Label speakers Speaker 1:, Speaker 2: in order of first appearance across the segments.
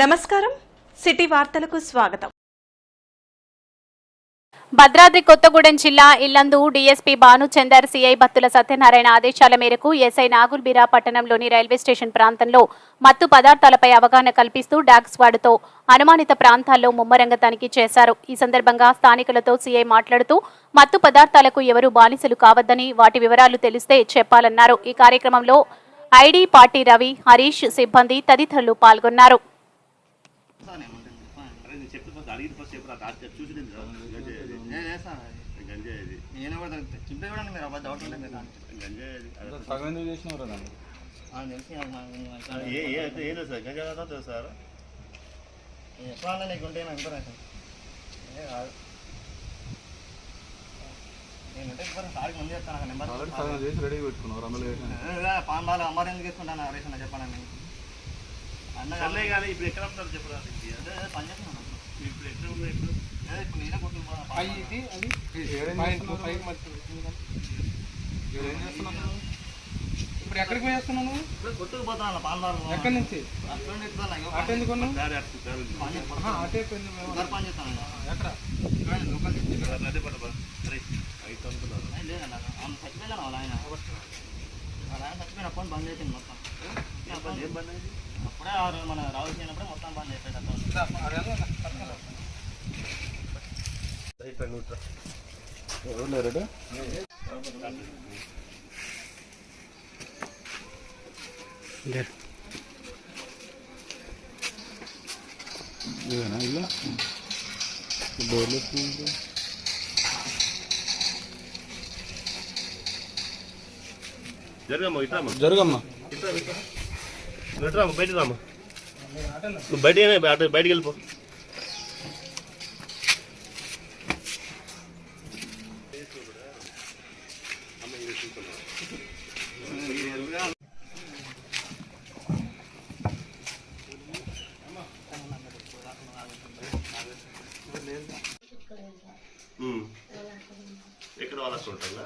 Speaker 1: నమస్కారం. సిటీ వార్తలకు స్వాగతం.
Speaker 2: భద్రాద్రి కొత్తగూడెం జిల్లా ఇల్లందు డీఎస్పీ భానుచందర్ సిఐ బత్తుల సత్యనారాయణ ఆదేశాల మేరకు ఎస్ఐ నాగుల్బీరా పట్టణంలోని రైల్వే స్టేషన్ ప్రాంతంలో మత్తు పదార్థాలపై అవగాహన కల్పిస్తూ డాగ్ స్క్వాడ్తో అనుమానిత ప్రాంతాల్లో ముమ్మరంగా తనిఖీ చేశారు. ఈ సందర్భంగా స్థానికులతో సీఐ మాట్లాడుతూ మత్తు పదార్థాలకు ఎవరూ బానిసలు కావద్దని వాటి వివరాలు తెలిస్తే చెప్పాలన్నారు. ఈ కార్యక్రమంలో ఐడి పార్టీ రవి హరీష్ సిబ్బంది తదితరులు పాల్గొన్నారు.
Speaker 3: అరే నేను చెప్పి ఫస్ట్ అడిగిన ఫస్ట్ చెప్పు నాకు ఆశ్చర్యం చూసి నేను గంజాయి అది.
Speaker 4: నేను చేస్తాను
Speaker 3: గంజాయి అది.
Speaker 4: నేను కూడా మీరు అబ్బాయి డౌట్
Speaker 3: గంజాయి అది.
Speaker 5: సగం
Speaker 3: ఏ ఏ లేదు సార్? గంజాయి తెలుసు
Speaker 4: నీకు ఉంటే నాకు పాన్ అమ్మారు ఎందుకు తీసుకుంటాను రేషన్ చెప్పాను
Speaker 3: సర్లే కానీ ఇప్పుడు ఎక్కడ ఉంటారు చెప్పరా?
Speaker 4: అదే చేస్తున్నాను
Speaker 3: ఇప్పుడు ఎక్కడ ఉన్నారు ఇప్పుడు?
Speaker 4: అదే ఇప్పుడు నేనే కొట్టుకుపోతాను
Speaker 6: ఇప్పుడు ఎక్కడికి పోయి వస్తున్నావు నువ్వు?
Speaker 4: ఇప్పుడు కొట్టుకుపోతున్నాను పాన్ బాలు
Speaker 6: ఎక్కడి నుంచి? అటు ఎందుకు
Speaker 3: అటు.
Speaker 4: పని చేస్తాను.
Speaker 6: ఎక్కడ?
Speaker 4: ఇక్కడ లోకల్
Speaker 3: అదే
Speaker 4: ఆయన చచ్చిపోయాను వాళ్ళ ఆయన. వాళ్ళ ఆయన చచ్చిపోయిన ఫోన్ బంద్ చేసింది మొత్తం? అప్పుడే ఆ రోజు మన రాహుల్ చేయనప్పుడే మొత్తం బంద్
Speaker 5: లేరు ఇదేనా ఇల్లు డోర్లు వేసుకుంటే
Speaker 3: జరగమ్మా ఇట్లా అమ్మా.
Speaker 5: జరగమ్మా.
Speaker 3: ఇట్లా. ఇట్లా. నువ్వు ఇట్లా రామ్మా బయటికి రామ్మా నువ్వు బయటికి అటు బయటికి వెళ్ళిపో ఉమ్. ఎక్కడ వాళ్ళకి ఉంటారా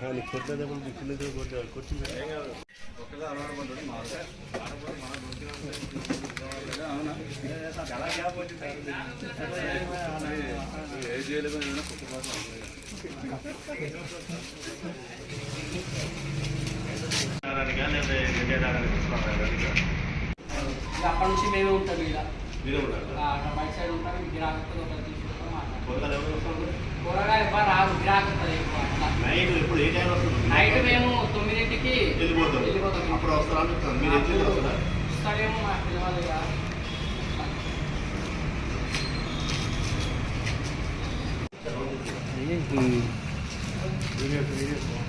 Speaker 3: కొట్టలేదు చిన్నది కొట్టాడు కొట్టింది.
Speaker 5: ఏ చేయలేదు
Speaker 6: అప్పటి నుంచి మేమే ఉంటాం అక్కడ బయట సైడ్ ఉంటాం
Speaker 3: వస్తారు?
Speaker 6: కూరగాయలు రాదు గిరాకతో
Speaker 3: వెళ్ళిపోతాం వస్తారా అని మీరు ఎప్పుడు వస్తారా
Speaker 6: వస్తాడేమో మాకు తెలియదు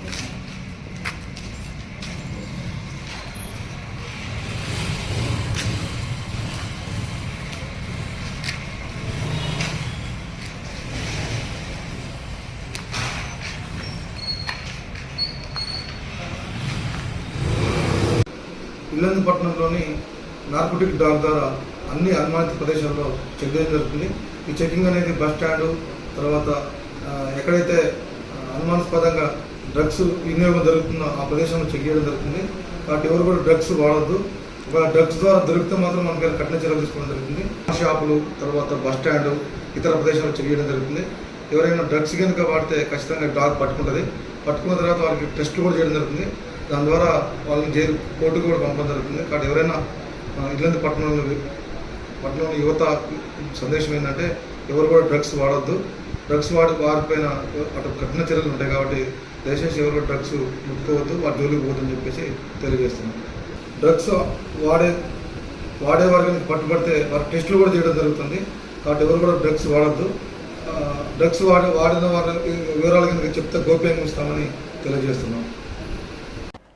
Speaker 7: ఇల్లందుపట్నంలోని నార్కోటిక్ డాగ్ ద్వారా అన్ని అనుమానిత ప్రదేశాల్లో చెక్ చేయడం జరుగుతుంది. ఈ చెకింగ్ అనేది బస్ స్టాండ్ తర్వాత ఎక్కడైతే అనుమానాస్పదంగా డ్రగ్స్ వినియోగం జరుగుతుందో ఆ ప్రదేశంలో చెక్ చేయడం జరుగుతుంది. కాబట్టి ఎవరు కూడా డ్రగ్స్ వాడద్దు. ఒక డ్రగ్స్ ద్వారా దొరికితే మాత్రం మనకి కఠిన చర్యలు తీసుకోవడం జరుగుతుంది. షాపులు తర్వాత బస్ స్టాండ్ ఇతర ప్రదేశాలు చెక్ చేయడం జరుగుతుంది. ఎవరైనా డ్రగ్స్ కనుక వాడితే ఖచ్చితంగా డాగ్ పట్టుకుంటుంది. పట్టుకున్న తర్వాత వారికి టెస్ట్ కూడా చేయడం జరుగుతుంది. దాని ద్వారా వాళ్ళని జైలు కోర్టుకు కూడా పంపడం జరుగుతుంది. కాబట్టి ఎవరైనా ఆ, ఇల్లందు పట్టణంలో పట్టణంలో యువత సందేశం ఏంటంటే ఎవరు కూడా డ్రగ్స్ వాడొద్దు. డ్రగ్స్ వాడి వారిపైన అటు కఠిన చర్యలు ఉంటాయి కాబట్టి దయచేసి ఎవరు కూడా డ్రగ్స్ ముట్టుకోవద్దు వాటి జోలికి పోవద్దని చెప్పేసి తెలియజేస్తున్నాం. డ్రగ్స్ వాడే వాడే వారికి పట్టుబడితే వారి టెస్టులు కూడా చేయడం జరుగుతుంది. కాబట్టి ఎవరు కూడా డ్రగ్స్ వాడద్దు. డ్రగ్స్ వాడి వాడిన వారి వివరాలు కింద చెప్తే గోప్యంగా ఉంచుతామని తెలియజేస్తున్నాం.